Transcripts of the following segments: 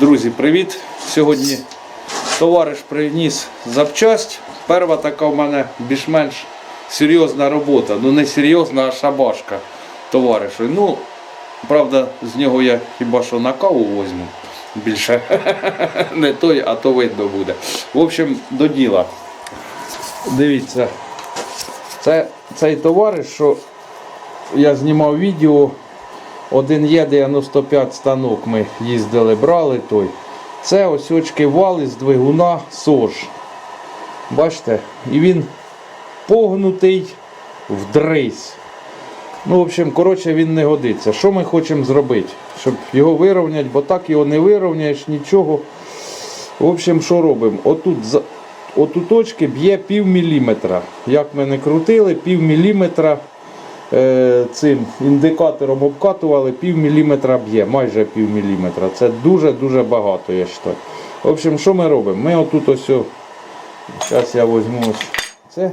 Друзі, привіт! Сьогодні товариш приніс запчасть. Перша така в мене більш-менш серйозна робота. Ну не серйозна, а шабашка товаришу. Ну, правда, з нього я хіба що на каву возьму. Більше не той, а то видно буде. В общем, до діла. Дивіться, це цей товариш, що я знімав відео. Один є 95 станок ми їздили, брали той. Це ось очки вал із двигуна СОЖ. Бачите? І він погнутий в дрись. Ну, в общем, коротше, він не годиться. Що ми хочемо зробити? Щоб його вирівняти, бо так його не вирівняєш, нічого. В общем, що робимо? Отут, отут точки б'є пів міліметра. Як ми не крутили, пів міліметра цим індикатором обкатували, пів міліметра б'є, майже пів міліметра. Це дуже-дуже багато, я вважаю. В общем, що ми робимо? Ми отут ось, зараз я візьму ось це.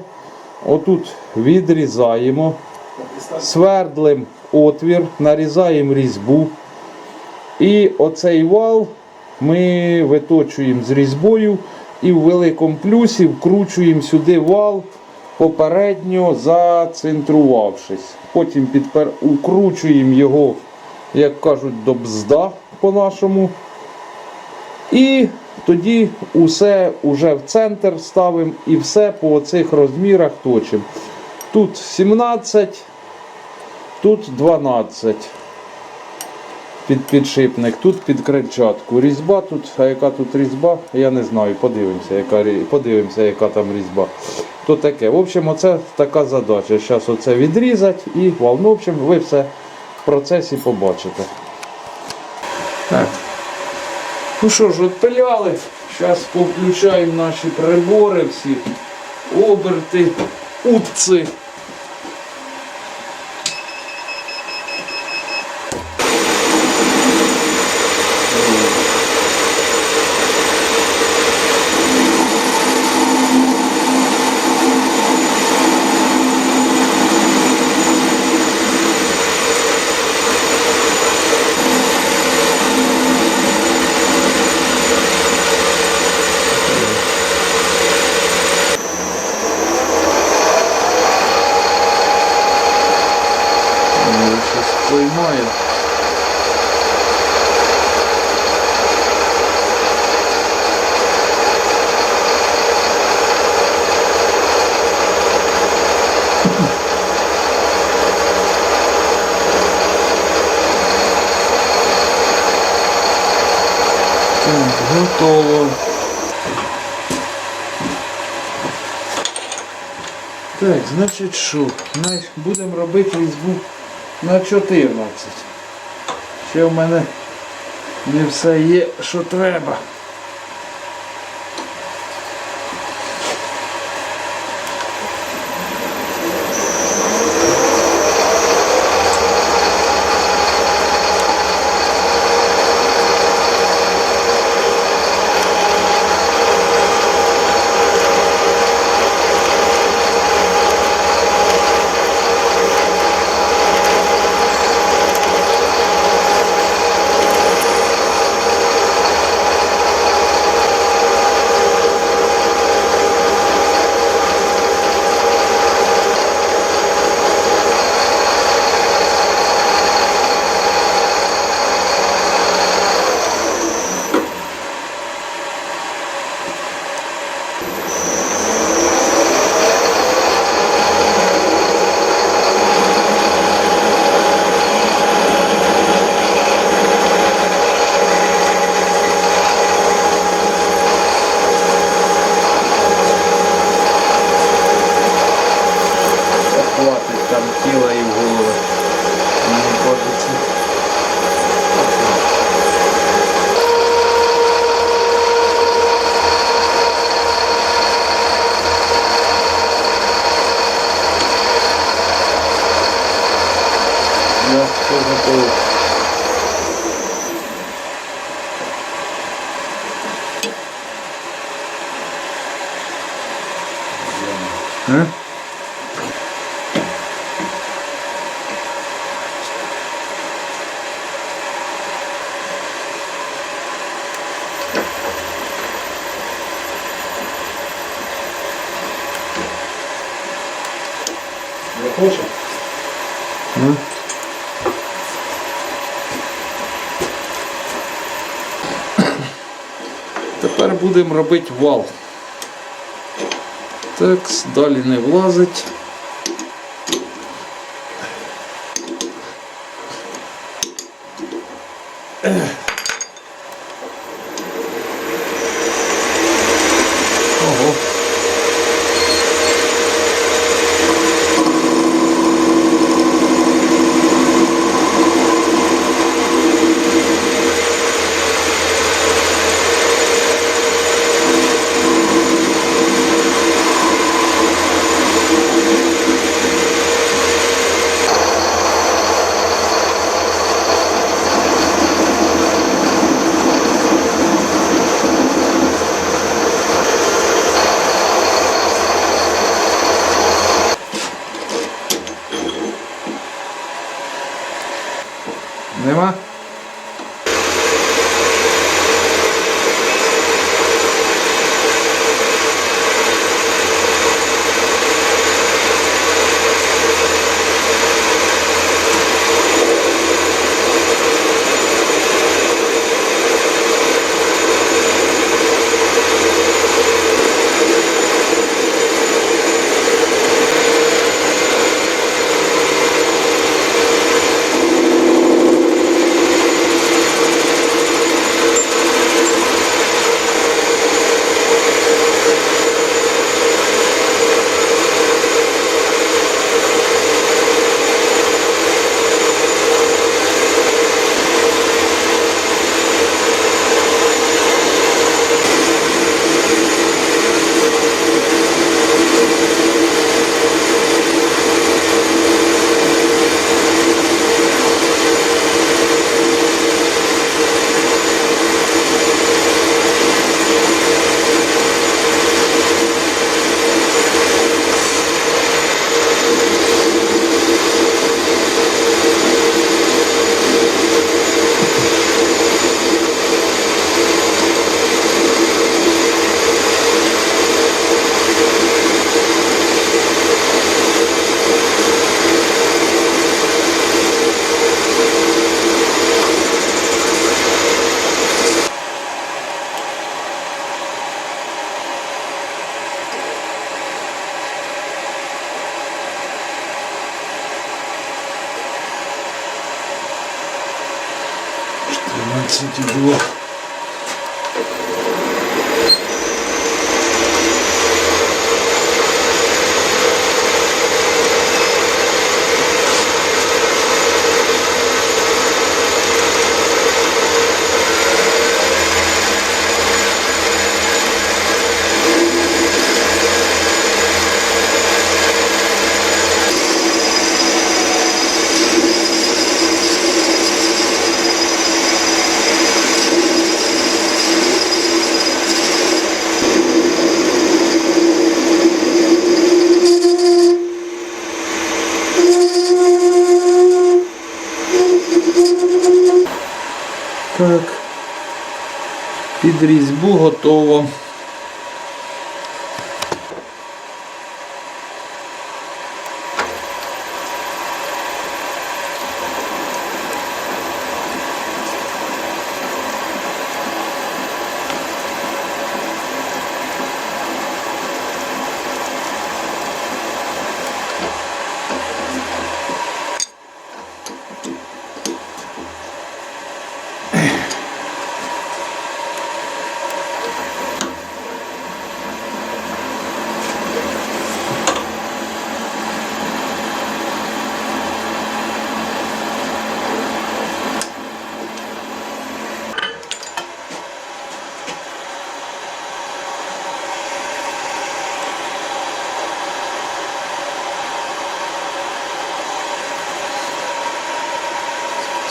Отут відрізаємо, свердлим отвір, нарізаємо різьбу. І оцей вал ми виточуємо з різьбою і в великому плюсі вкручуємо сюди вал попередньо зацентрувавшись. Потім підпер... укручуємо його, як кажуть, до бзда по-нашому. І тоді усе уже в центр ставимо і все по цих розмірах точимо. Тут 17, тут 12 під підшипник, тут під крильчатку. Різьба тут, а яка тут різьба, я не знаю. Подивимося, яка, подивимося, яка там різьба. То таке. В общем, оце така задача. Зараз оце відрізати і вал. Ну, в общем, ви все в процесі побачите. Так. Ну що ж, відпиляли. Зараз повключаємо наші прибори всі. Оберти, утці. Щось поймає. Так, Готово. Так, значить що? Будемо робити різьбу на 14. Ще в мене не все є, що треба. Е? Тепер будемо робити вал. Так, далі не влазить. Нема? Чотирнадцять Під різьбу готово.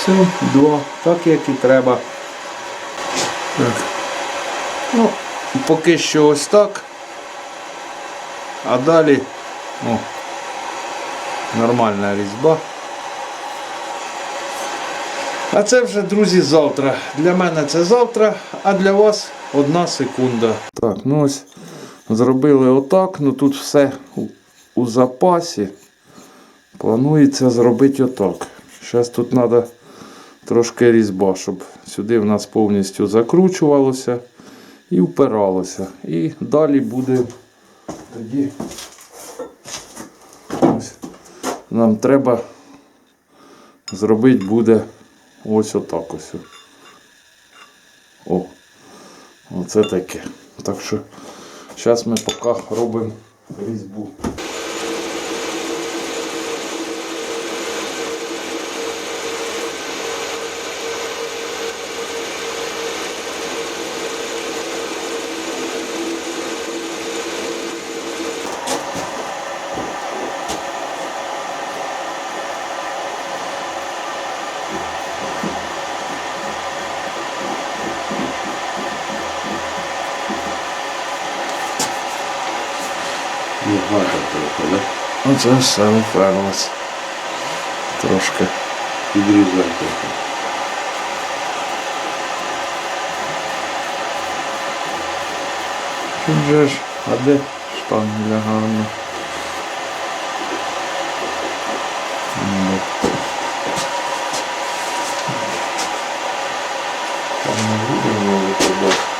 Все, два, так як і треба. Так. Ну, поки що ось так. А далі ну, нормальна різьба. А це вже, друзі, завтра. Для мене це завтра, а для вас одна секунда. Так, ну ось зробили отак. Ну тут все у запасі. Планується зробити отак. Зараз тут треба трошки різьба, щоб сюди в нас повністю закручувалося і впиралося. І далі буде тоді. Ось. Нам треба зробити буде ось отак ось. О, оце таке. Так що зараз ми поки робимо різьбу. Ну, гата трохи, да? Оце саме вперлось. Трошки. Підрізай трохи. Чим же ж, а де штангля гарно. Ну, Там не буде новий подав.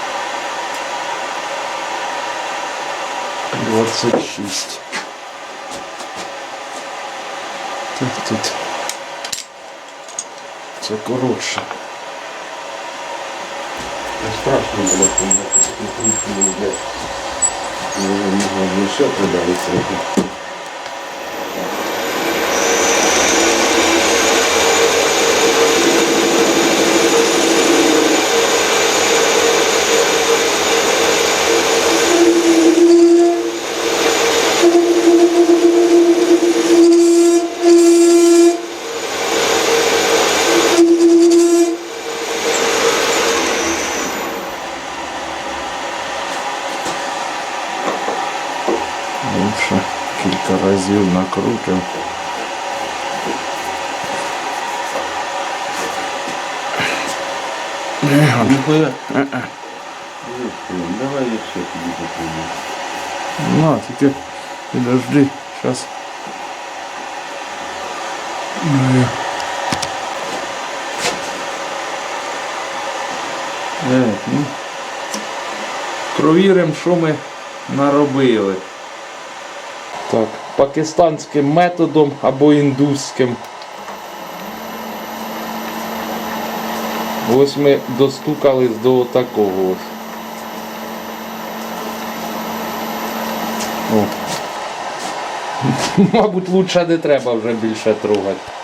26. Так тут. Це коротше. Не страшно було, коли я тут. Не можна ще придали трохи. Лучше кілька разів накрутив. Давай я ще тобі допомогу. На, тільки підожди, зараз. Е, ну. Провіримо, що ми наробили. Так, пакистанським методом або індуським. Ось ми достукались до такого ось. О. Мабуть, лучше не треба вже більше трогати.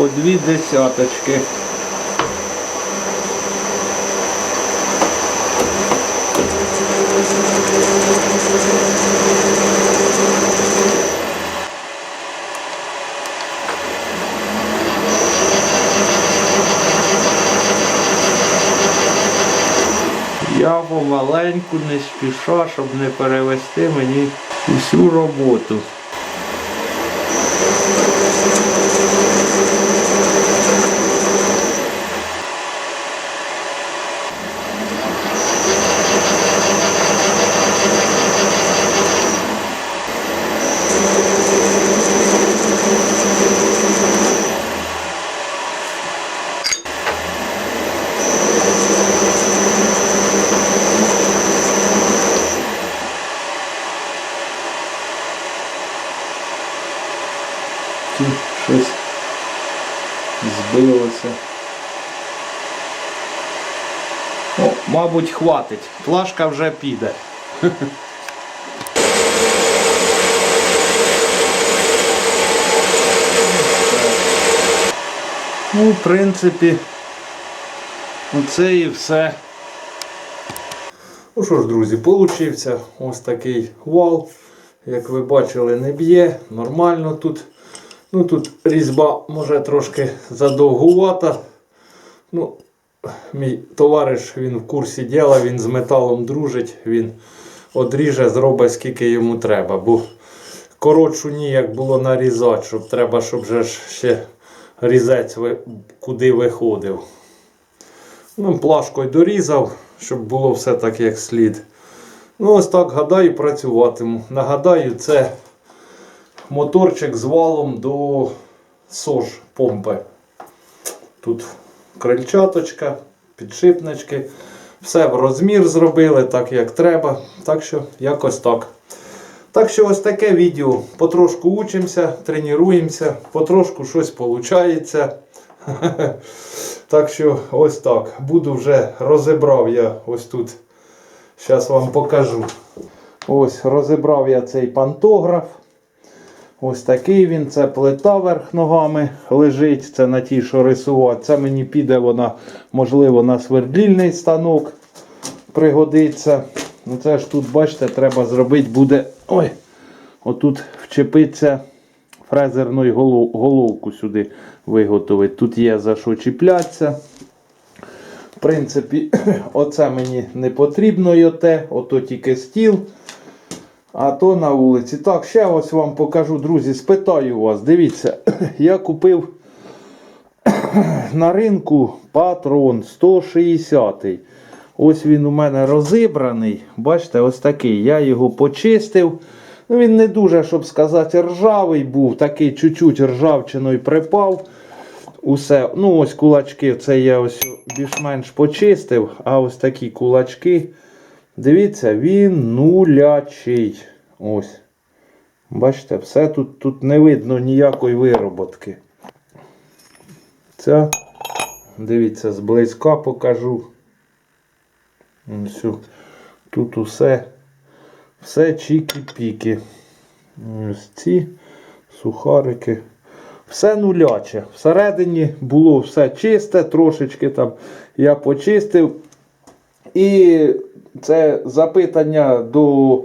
По дві десяточки. Я помаленьку, не спіша, щоб не перевести мені усю роботу. Тут щось збилося. О, мабуть, хватить. Плашка вже піде. Ну, в принципі, оце і все. Ну що ж, друзі, получився ось такий вал. Як ви бачили, не б'є, нормально тут. Ну тут різьба може трошки задовгувата. Ну, мій товариш він в курсі діла, він з металом дружить, він одріже, зробить скільки йому треба. Бо коротшу ніяк було нарізати, щоб треба, щоб же ще різець куди виходив. Ну, плашкою дорізав, щоб було все так, як слід. Ну, ось так гадаю, працюватиму. Нагадаю, це моторчик з валом до СОЖ помпи. Тут крильчаточка, підшипнички. Все в розмір зробили, так як треба. Так що якось так. Так що ось таке відео. Потрошку учимося, тренуємося, потрошку щось виходить. Так що ось так. Буду вже розібрав я ось тут. Зараз вам покажу. Ось розібрав я цей пантограф. Ось такий він, це плита верх ногами лежить, це на ті, що рисувати. Це мені піде вона, можливо, на свердлільний станок пригодиться. Ну це ж тут, бачите, треба зробити буде. Ой, отут вчепиться фрезерною голов- головку сюди виготовити. Тут є за що чіплятися. В принципі, оце мені не потрібно йоте, ото тільки стіл. А то на вулиці. Так, ще ось вам покажу, друзі, спитаю вас. Дивіться, я купив на ринку патрон 160. Ось він у мене розібраний. Бачите, ось такий. Я його почистив. Ну, Він не дуже, щоб сказати, ржавий був, такий чуть-чуть ржавчиною припав. Усе. Ну, ось кулачки, це я ось більш-менш почистив, а ось такі кулачки. Дивіться, він нулячий. Ось. Бачите, все тут, тут не видно ніякої вироботки. Це, дивіться, зблизька покажу. Ось, тут усе, все чікі-піки. Ось ці сухарики. Все нуляче. Всередині було все чисте, трошечки там я почистив. І це запитання до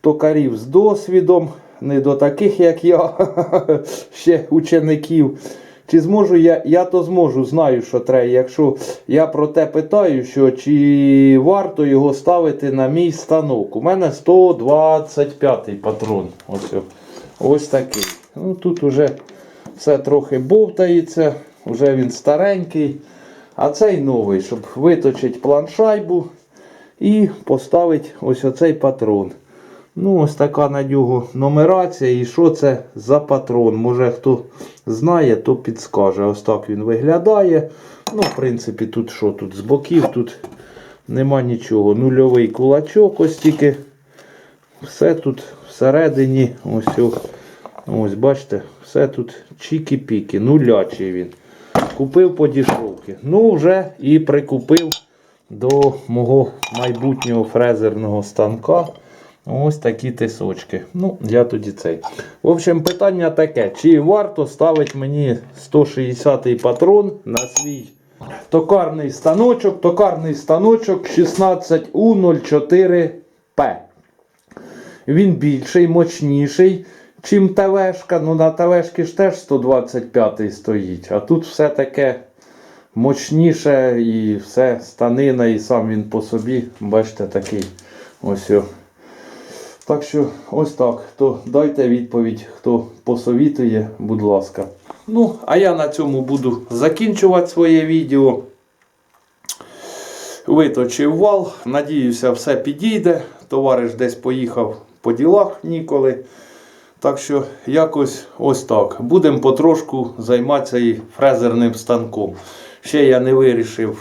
токарів з досвідом, не до таких, як я, ще учеників. Чи зможу я, я то зможу, знаю, що треба. Якщо я про те питаю, що чи варто його ставити на мій станок. У мене 125-й патрон. Ось, ось такий. Ну, тут уже все трохи бовтається, вже він старенький. А цей новий, щоб виточити планшайбу і поставити ось оцей патрон. Ну, ось така на нього нумерація. І що це за патрон? Може хто знає, то підскаже. Ось так він виглядає. Ну, в принципі, тут що? Тут з боків, тут нема нічого. Нульовий кулачок, ось тільки. Все тут всередині. Ось, ось бачите, все тут чікі-піки, нулячий він. Купив по дішовки. Ну, вже і прикупив до мого майбутнього фрезерного станка. Ось такі тисочки. Ну, я тоді цей. В общем, питання таке: чи варто ставити мені 160-й патрон на свій токарний станочок? Токарний станочок 16У04П. Він більший, мощніший, чим ТВшка. Ну, на ТВшки ж теж 125 стоїть. А тут все таке мощніше і все станина, і сам він по собі, бачите, такий ось. о. Так що ось так. То дайте відповідь, хто посовітує, будь ласка. Ну, а я на цьому буду закінчувати своє відео. Виточив вал. Надіюся, все підійде. Товариш десь поїхав по ділах ніколи. Так що якось ось так. Будемо потрошку займатися і фрезерним станком. Ще я не вирішив,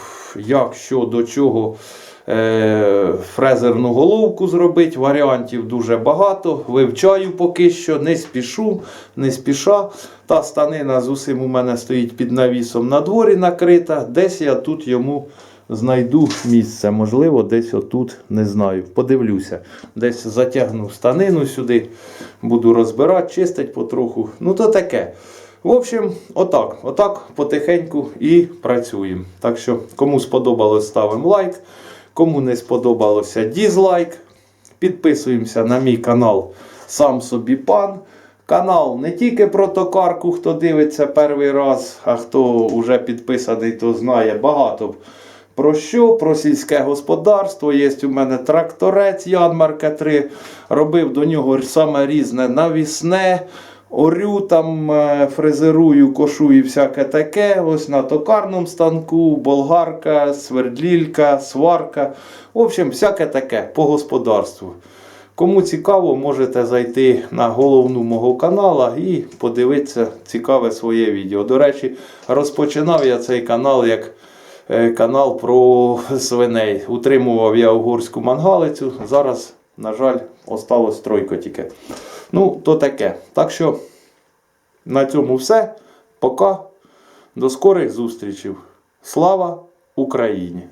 як, що, до чого. е, фрезерну головку зробити. Варіантів дуже багато. Вивчаю поки що, не спішу, не спіша. Та станина з усім у мене стоїть під навісом на дворі накрита. Десь я тут йому знайду місце. Можливо, десь отут, не знаю. Подивлюся. Десь затягну станину сюди, буду розбирати, чистити потроху. Ну то таке. В общем, отак, отак потихеньку і працюємо. Так що, кому сподобалось, ставимо лайк. Кому не сподобалося, дізлайк. Підписуємося на мій канал Сам собі пан. Канал не тільки про токарку, хто дивиться перший раз, а хто вже підписаний, то знає багато про що, про сільське господарство. Є у мене тракторець Янмарка 3. Робив до нього саме різне навісне. Орю там, е, фрезерую, кошу і всяке таке. Ось на токарному станку, болгарка, свердлілька, сварка. В общем, всяке таке по господарству. Кому цікаво, можете зайти на головну мого канала і подивитися цікаве своє відео. До речі, розпочинав я цей канал як е, канал про свиней. Утримував я угорську мангалицю. Зараз, на жаль, осталось тройко тільки. Ну, то таке. Так що на цьому все. Пока. До скорих зустрічей. Слава Україні!